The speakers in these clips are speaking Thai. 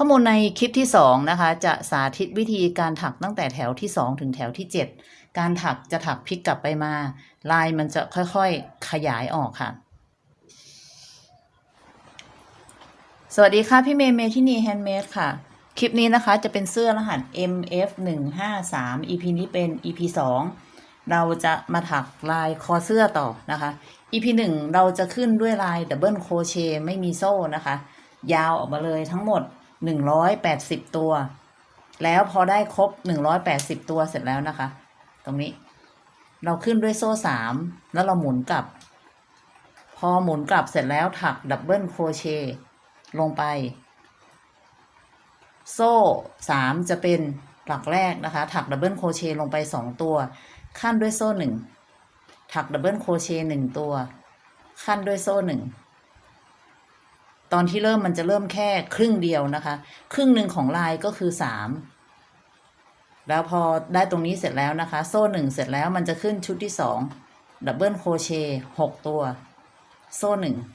ข้อมูลในคลิปที่ 2 นะคะ จะสาธิตวิธีการถักตั้งแต่แถวที่ 2 ถึงแถวที่ 7 การถักจะถักพลิกกลับไปมา ลายมันจะค่อยๆขยายออกค่ะ สวัสดีค่ะพี่เมย์เมที่นี่แฮนด์เมดค่ะ คลิปนี้นะคะจะเป็นเสื้อรหัส MF 1 5 3 EP นี้เป็น EP 2 เราจะมาถักลายคอเสื้อต่อนะคะ EP 1 เราจะขึ้นด้วยลายดับเบิลโคเชไม่มีโซ่นะคะ ยาวออกมาเลยทั้งหมด 180ตัว แล้วพอได้ครบ180ตัวเสร็จแล้วนะคะ ตรงนี้ เราขึ้นด้วยโซ่3แล้วเราหมุนกลับ พอหมุนกลับเสร็จแล้วถักดับเบิลโครเชลงไป โซ่3จะเป็นหลักแรกนะคะ ถักดับเบิลโครเชลงไป2ตัว ขั้นด้วยโซ่1ถักดับเบิลโครเช1ตัว ขั้นด้วยโซ่1 ตอนที่เริ่มมันจะเริ่มแค่ครึ่งเดียวนะคะ ครึ่งหนึ่งของลายก็คือ3แล้วพอได้ตรงนี้เสร็จแล้วนะคะ โซ่1เสร็จแล้วมันจะขึ้นชุดที่2ดับเบิลโคเช6ตัว โซ่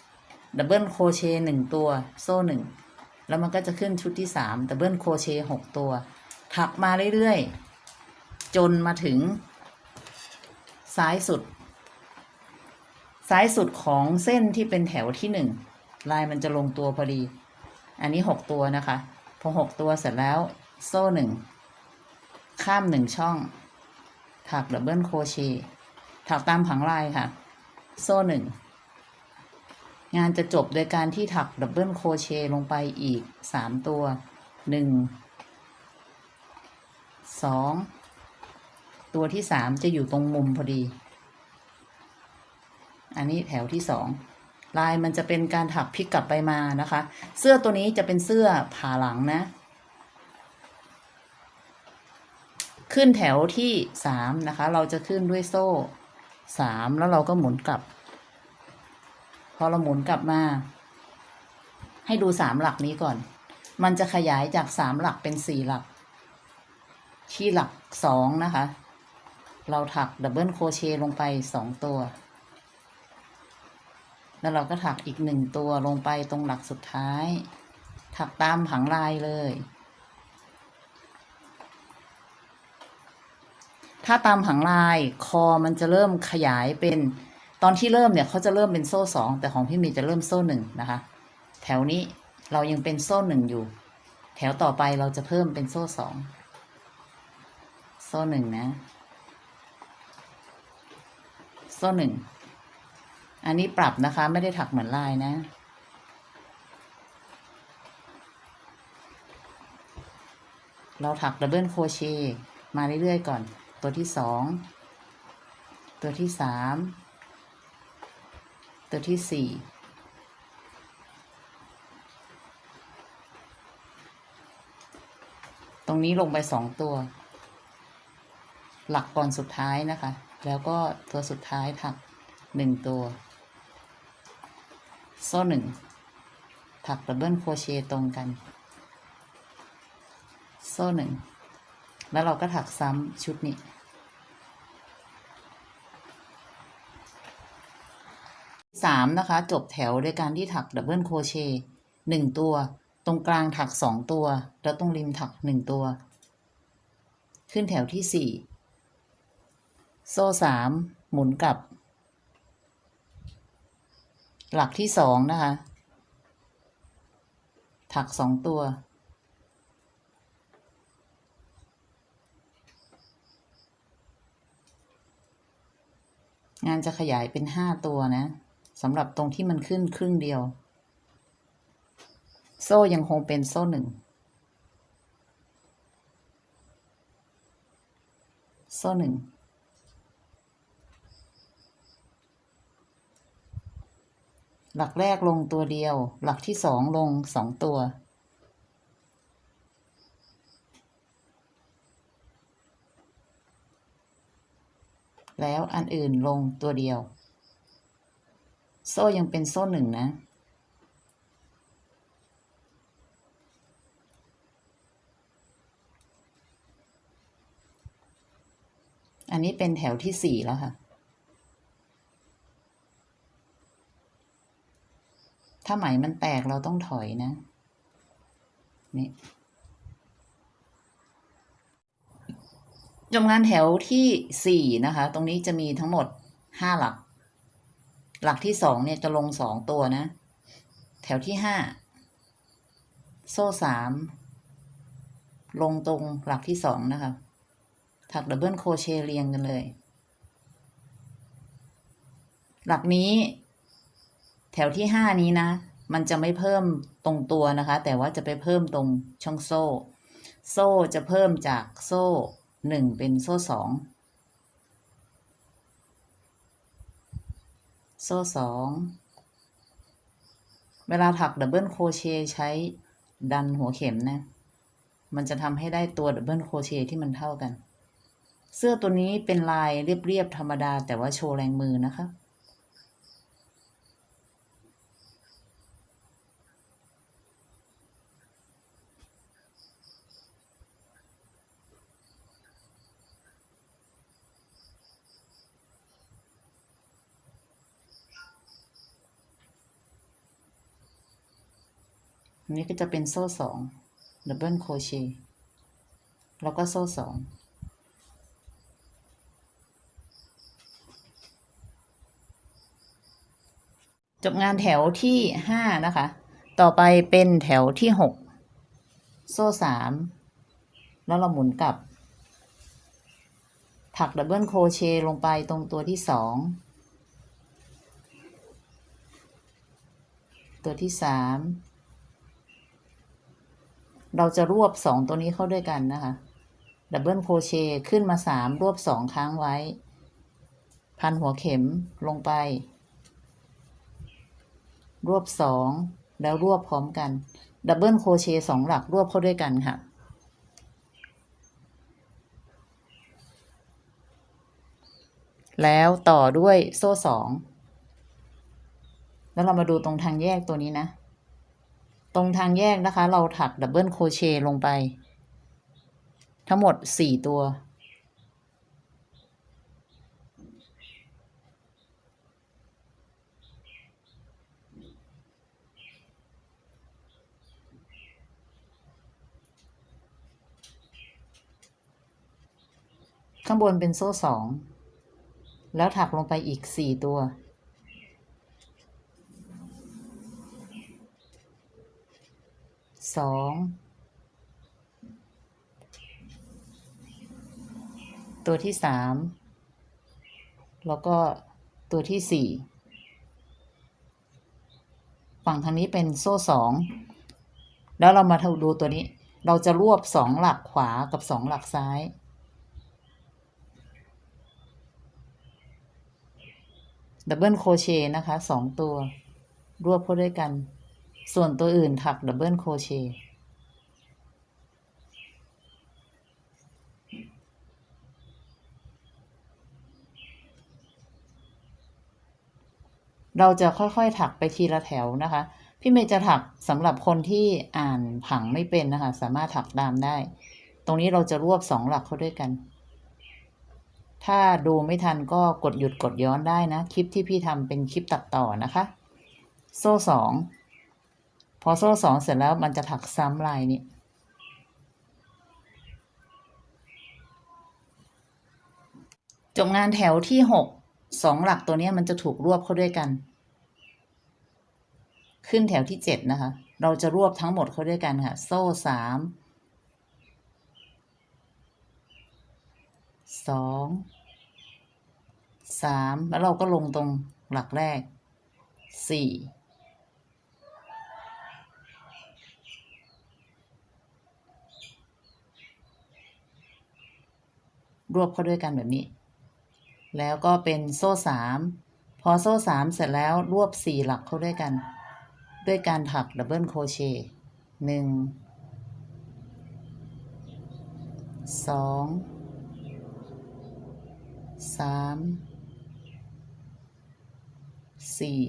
1ดับเบิลโคเช1ตัว โซ่1แล้วมันก็จะขึ้นชุดที่3ดับเบิลโคเช6ตัว ถักมาเรื่อยๆ จนมาถึง ซ้ายสุด ซ้ายสุดของเส้นที่เป็นแถวที่หนึ่ง ลายมันจะลงตัวพอดี อันนี้หกตัวนะคะ พอหกตัวเสร็จแล้วโซ่หนึ่งข้ามหนึ่งช่อง ถักดับเบิลโคเชต์ถักตามผังลายค่ะ โซ่หนึ่งงานจะจบโดยการที่ถักดับเบิลโคเชต์ลงไปอีกสามตัวหนึ่งสองตัวที่สามจะอยู่ตรงมุมพอดี อันนี้แถวที่สอง ลายมันจะเป็นการถักพลิกกลับไปมานะคะ เสื้อตัวนี้จะเป็นเสื้อผ่าหลังนะ ขึ้นแถวที่สามนะคะ เราจะขึ้นด้วยโซ่สามแล้วเราก็หมุนกลับ พอเราหมุนกลับมา ให้ดูสามหลักนี้ก่อน มันจะขยายจากสามหลักเป็นสี่หลัก ที่หลักสองนะคะ เราถักดับเบิลโคเชต์ลงไปสองตัว แล้วเราก็ถักอีกหนึ่งตัวลงไปตรงหลักสุดท้าย ถักตามผังลายเลย ถ้าตามผังลายคอมันจะเริ่มขยายเป็นตอนที่เริ่มเนี่ยเขาจะเริ่มเป็นโซ่สองแต่ของพี่มีจะเริ่มโซ่หนึ่งนะคะ แถวนี้เรายังเป็นโซ่หนึ่งอยู่ แถวต่อไปเราจะเพิ่มเป็นโซ่สองโซ่หนึ่งนะ โซ่หนึ่ง อันนี้ปรับนะคะไม่ได้ถักเหมือนลายนะ เราถักดับเบิลโคเชต์มาเรื่อยๆก่อน ตัวที่สองตัวที่สามตัวที่สี่ตรงนี้ลงไปสองตัว หลักก่อนสุดท้ายนะคะ แล้วก็ตัวสุดท้ายถักหนึ่งตัว ซ่หนึ่งถักดับเบิลโครเชต์ตรงกัน โซ่หนึ่งแล้วเราก็ถักซ้ำชุดนี้ สามนะคะ จบแถวด้วยการที่ถักดับเบิลโครเชต์หนึ่งตัว ตรงกลางถักสองตัว แล้วตรงริมถักหนึ่งตัว ขึ้นแถวที่สี่โซ่สามหมุนกลับ หลักที่สองนะคะ ถักสองตัว งานจะขยายเป็นห้าตัวนะสำหรับตรงที่มันขึ้นครึ่งเดียว โซ่ยังคงเป็นโซ่หนึ่งโซ่หนึ่ง หลักแรกลงตัวเดียว หลักที่สองลงสองตัว แล้วอันอื่นลงตัวเดียว โซ่ยังเป็นโซ่หนึ่งนะอันนี้เป็นแถวที่สี่แล้วค่ะ ถ้าไหมมันแตกเราต้องถอยนะ นี่จำงานแถวที่สี่นะคะ ตรงนี้จะมีทั้งหมดห้าหลัก หลักที่สองเนี่ยจะลงสองตัวนะ แถวที่ห้าโซ่สามลงตรงหลักที่สองนะคะ ถักดับเบิลโคเชเรียงกันเลย หลักนี้ แถวที่ห้านี้นะ มันจะไม่เพิ่มตรงตัวนะคะ แต่ว่าจะไปเพิ่มตรงช่องโซ่ โซ่จะเพิ่มจากโซ่หนึ่งเป็นโซ่สองโซ่สองเวลาถักดับเบิลโคเชต์ใช้ดันหัวเข็มนะ มันจะทำให้ได้ตัวดับเบิลโคเชต์ที่มันเท่ากัน เสื้อตัวนี้เป็นลายเรียบๆธรรมดาแต่ว่าโชว์แรงมือนะคะ นนี้ก็จะเป็นโซ่สองดับเบิลโครเชต์แล้วก็โซ่สองจบงานแถวที่ห้านะคะ ต่อไปเป็นแถวที่หกโซ่สามแล้วเราหมุนกลับ ถักดับเบิลโครเชต์ลงไปตรงตัวที่สองตัวที่สาม เราจะรวบสองตัวนี้เข้าด้วยกันนะคะดับเบิลโครเชต์ขึ้นมาสามรวบสองครั้งไว้ พันหัวเข็มลงไป รวบสองแล้วรวบพร้อมกัน ดับเบิลโครเชต์สองหลักรวบเข้าด้วยกันค่ะ แล้วต่อด้วยโซ่สอง แล้วเรามาดูตรงทางแยกตัวนี้นะ ตรงทางแยกนะคะ เราถักดับเบิลโคเชต์ลงไป ทั้งหมดสี่ตัว ข้างบนเป็นโซ่สอง แล้วถักลงไปอีกสี่ตัว สองตัวที่สามแล้วก็ตัวที่สี่ฝั่งทางนี้เป็นโซ่สองแล้วเรามาดูตัวนี้ เราจะรวบสองหลักขวากับสองหลักซ้าย ดับเบิลโคเชนะคะสองตัว รวบเข้าด้วยกัน ส่วนตัวอื่นถักดับเบิลโคเชต์เราจะค่อยๆถักไปทีละแถวนะคะ พี่เมย์จะถักสำหรับคนที่อ่านผังไม่เป็นนะคะ สามารถถักตามได้ ตรงนี้เราจะรวบสองหลักเข้าด้วยกัน ถ้าดูไม่ทันก็กดหยุดกดย้อนได้นะ คลิปที่พี่ทำเป็นคลิปตัดต่อนะคะ โซ่สอง พอโซ่สองเสร็จแล้วมันจะถักซ้ำลายนี้จบงานแถวที่หกสองหลักตัวนี้มันจะถูกรวบเข้าด้วยกัน ขึ้นแถวที่เจ็ดนะคะ เราจะรวบทั้งหมดเข้าด้วยกันค่ะ โซ่สามสองสามแล้วเราก็ลงตรงหลักแรกสี่ รวบเข้าด้วยกันแบบนี้ แล้วก็เป็นโซ่สามพอโซ่สามเสร็จแล้วรวบสี่หลักเข้าด้วยกัน ด้วยการถักดับเบิลโครเชต์หนึ่งสองสามสี่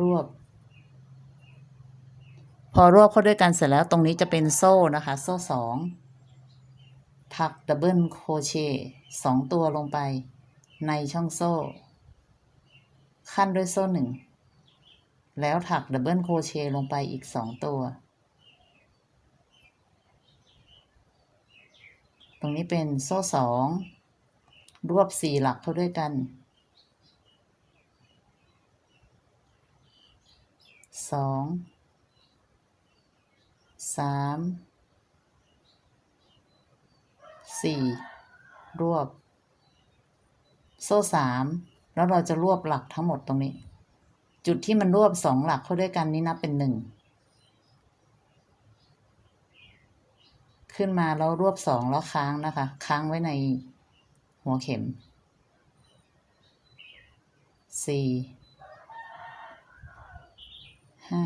รวบ พอรวบเข้าด้วยกันเสร็จแล้วตรงนี้จะเป็นโซ่นะคะ โซ่สอง ถักดับเบิลโคเชต์สองตัวลงไป ในช่องโซ่ ขั้นด้วยโซ่หนึ่ง แล้วถักดับเบิลโคเชต์ลงไปอีกสองตัว ตรงนี้เป็นโซ่สองรวบสี่หลักเข้าด้วยกันสองสาม สี่รวบ โซ่สามแล้วเราจะรวบหลักทั้งหมดตรงนี้ จุดที่มันรวบสองหลักเข้าด้วยกันนี้นับเป็นหนึ่งขึ้นมาแล้วรวบสองแล้วค้างนะคะ ค้างไว้ในหัวเข็มสี่ห้า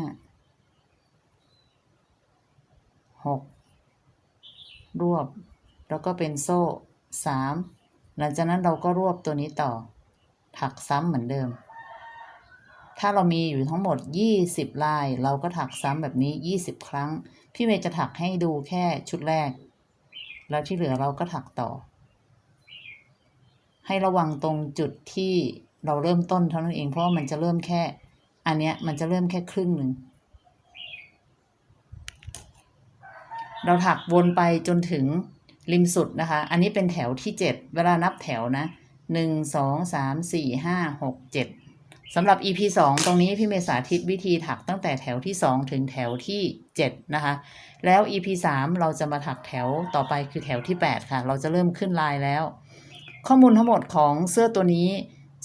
หกรวบ แล้วก็เป็นโซ่สามหลังจากนั้นเราก็รวบตัวนี้ต่อ ถักซ้ำเหมือนเดิม ถ้าเรามีอยู่ทั้งหมด 20 ลาย เราก็ถักซ้ำแบบนี้ 20 ครั้ง พี่เมย์จะถักให้ดูแค่ชุดแรก แล้วที่เหลือเราก็ถักต่อ ให้ระวังตรงจุดที่เราเริ่มต้นเท่านั้นเอง เพราะว่ามันจะเริ่มแค่ อันเนี้ยมันจะเริ่มแค่ครึ่งหนึ่งเราถักวนไปจนถึง ริมสุดนะคะ อันนี้เป็นแถวที่ 7 เวลานับแถวนะ 1 2 3 4 5 6 7สำหรับ EP 2 ตรงนี้พี่เมย์สาธิตวิธีถักตั้งแต่แถวที่ 2 ถึงแถวที่ 7 นะคะ แล้ว EP 3 เราจะมาถักแถวต่อไปคือแถวที่ 8 ค่ะ เราจะเริ่มขึ้นลายแล้ว ข้อมูลทั้งหมดของเสื้อตัวนี้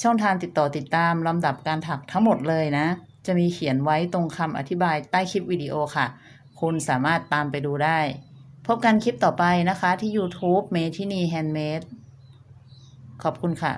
ช่องทางติดต่อติดตามลำดับการถักทั้งหมดเลยนะ จะมีเขียนไว้ตรงคำอธิบายใต้คลิปวิดีโอค่ะ คุณสามารถตามไปดูได้ พบกันคลิปต่อไปนะคะที่ YouTube เมทินีแฮนด์เมดขอบคุณค่ะ